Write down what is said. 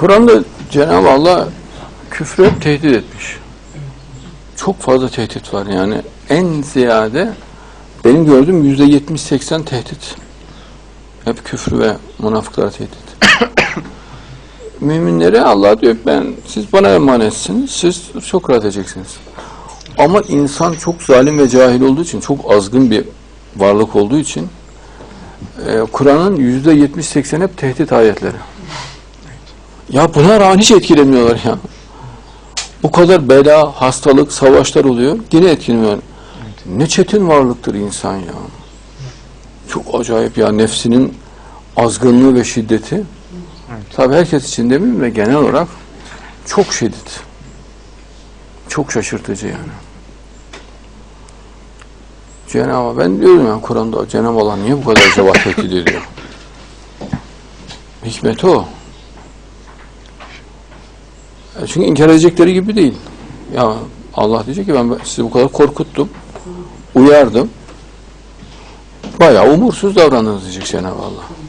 Kur'an'da Cenab-ı Allah küfrü hep tehdit etmiş. Çok fazla tehdit var yani. En ziyade benim gördüğüm yüzde yetmiş seksen tehdit. Hep küfür ve münafıklara tehdit. Müminlere Allah diyor ben siz bana emanetsiniz. Siz çok rahat edeceksiniz. Ama insan çok zalim ve cahil olduğu için, çok azgın bir varlık olduğu için e, Kur'an'ın yüzde yetmiş seksen hep tehdit ayetleri. Ya buna rağmen hiç etkilemiyorlar ya. Bu kadar bela, hastalık, savaşlar oluyor. Yine etkilemiyor. Ne çetin varlıktır insan ya. Çok acayip ya nefsinin azgınlığı ve şiddeti. Tabi herkes için demeyeyim de genel olarak çok şiddet. Çok şaşırtıcı yani. Cenab-ı ben diyorum ya Kur'an'da Cenab-ı Allah niye bu kadar tehdit ediyor? Hikmeti o. E Çünkü inkar edecekleri gibi değil. Ya Allah diyecek ki ben sizi bu kadar korkuttum, uyardım. Bayağı umursuz davrandınız diyecek Cenab-ı Allah.